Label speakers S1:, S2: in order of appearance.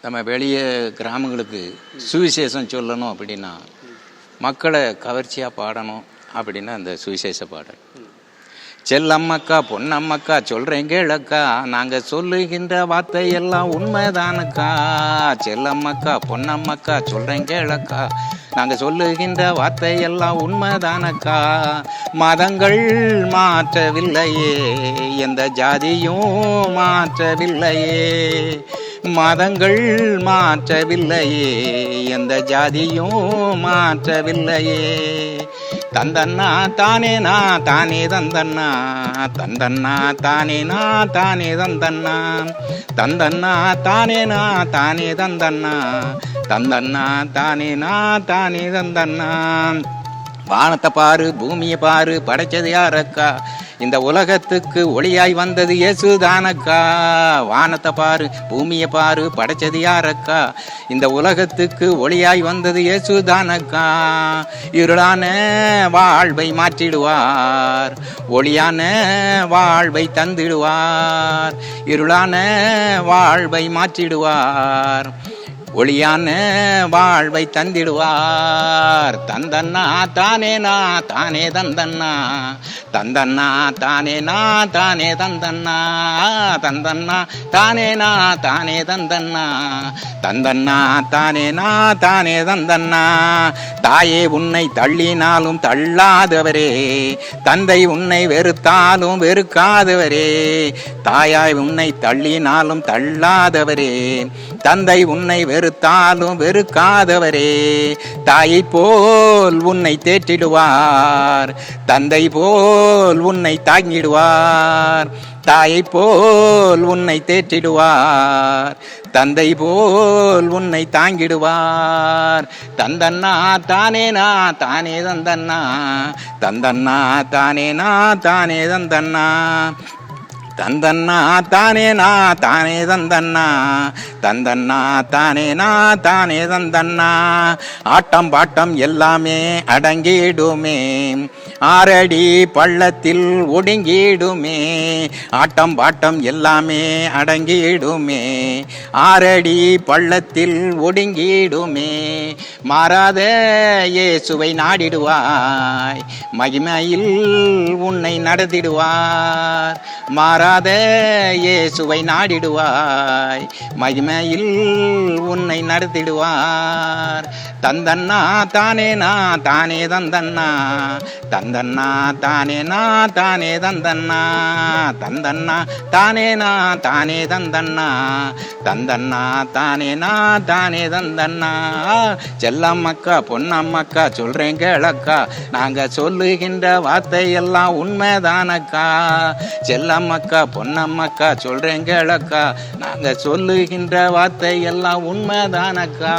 S1: நம்ம வெளியே கிராமங்களுக்கு சுவிசேஷம் சொல்லணும் அப்படின்னா மக்களை கவர்ச்சியாக பாடணும் அப்படின்னா அந்த சுவிசேஷ பாடல். செல்லம்மக்கா பொன்னம்மக்கா சொல்கிறேன் கேளக்கா நாங்க சொல்லுகின்ற வார்த்தை எல்லாம் உண்மைதானக்கா. செல்லம்மக்கா பொன்னம்மக்கா சொல்கிறேன் கேளக்கா நாங்க சொல்லுகின்ற வார்த்தை எல்லாம் உண்மைதானக்கா. மதங்கள் மாற்றவில்லையே எந்த ஜாதியும் மாற்றவில்லையே. மதங்கள் மாற்றவில்லையே எந்த ஜாதியும் மாற்றவில்லையே. தந்தன்னா தானே நான் தானே தந்தன்னா. தந்தன்னா தானே நா தானே தந்தன்னா. தந்தன்னா தானே நான் தானே தந்தன்னா. தந்தன்னா தானே நா தானே தந்தன்னா. வானத்தை பாரு பூமியை பாரு படைச்சது யாரக்கா இந்த உலகத்துக்கு ஒளியாய் வந்தது இயேசுதானக்கா. வானத்தை பாரு பூமியை பாரு படைச்சது யாரக்கா? இந்த உலகத்துக்கு ஒளியாய் வந்தது இயேசுதானக்கா. இருளான வாழ்வை மாற்றிடுவார் ஒளியான வாழ்வை தந்திடுவார் இருளான வாழ்வை மாற்றிடுவார். ஒளியான வாழ்வை தந்திடுவார். தந்தன்னா தானே நா தானே தந்தன்னா. தந்தன்னா தானே நா தானே தந்தன்னா. தந்தன்னா தானே நா தானே தந்தன்னா. தந்தன்னா தானே நா தானே தந்தன்னா. தாயே உன்னை தள்ளினாலும் தள்ளாதவரே. தந்தை உன்னை வெறுத்தாலும் வெறுக்காதவரே. தாயாய் உன்னை தள்ளினாலும் தள்ளாதவரே. தந்தை உன்னை வெறுத்தாலும் வெறுக்காதவரே. தாயை போல் உன்னை தேற்றிடுவார். தந்தை போல் உன்னை தாங்கிடுவார். தாயை போல் உன்னை தேற்றிடுவார். தந்தை போல் உன்னை தாங்கிடுவார். தந்தன்னா தானே தானே தந்தன்னா. தந்தன்னா தானே நா தானே தந்தன்னா. தந்தன்னா தானேனா தானே தந்தன்னா. தந்தன்னா தானேனா தானே தந்தன்னா ஆட்டம் பாட்டம் எல்லாமே அடங்கிடுமே. ஆறடி பள்ளத்தில் ஒடுங்கிடுமே. ஆட்டம் பாட்டம் எல்லாமே அடங்கிடுமே. ஆறடி பள்ளத்தில் ஒடுங்கிடுமே. மாறாத இயேசுவை நாடிடுவாய். மகிமையில் உன்னை நடத்திடுவார். மாறாத இயேசுவை நாடிடுவாய். மகிமை மகிமையில் உன்னை நடத்திடுவார். தந்தன்னா தானேனா தானே தந்தன்னா. தந்தன்னா தானேனா தானே தந்தன்னா. தந்தன்னா தானேனா தானே தந்தன்னா. தந்தன்னா தானேனா தானே தந்தன்னா. செல்லம்மக்கா பொன்னம்மக்கா சொல்றேன் கேளக்கா. நாங்க சொல்லுகின்ற வார்த்தை எல்லாம் உண்மைதானக்கா. செல்லம்மக்கா பொன்னம்மக்கா சொல்றேன் கேளக்கா. நாங்க சொல்லுகின்ற வார்த்தை எல்லாம் உண்மைதானக்கா?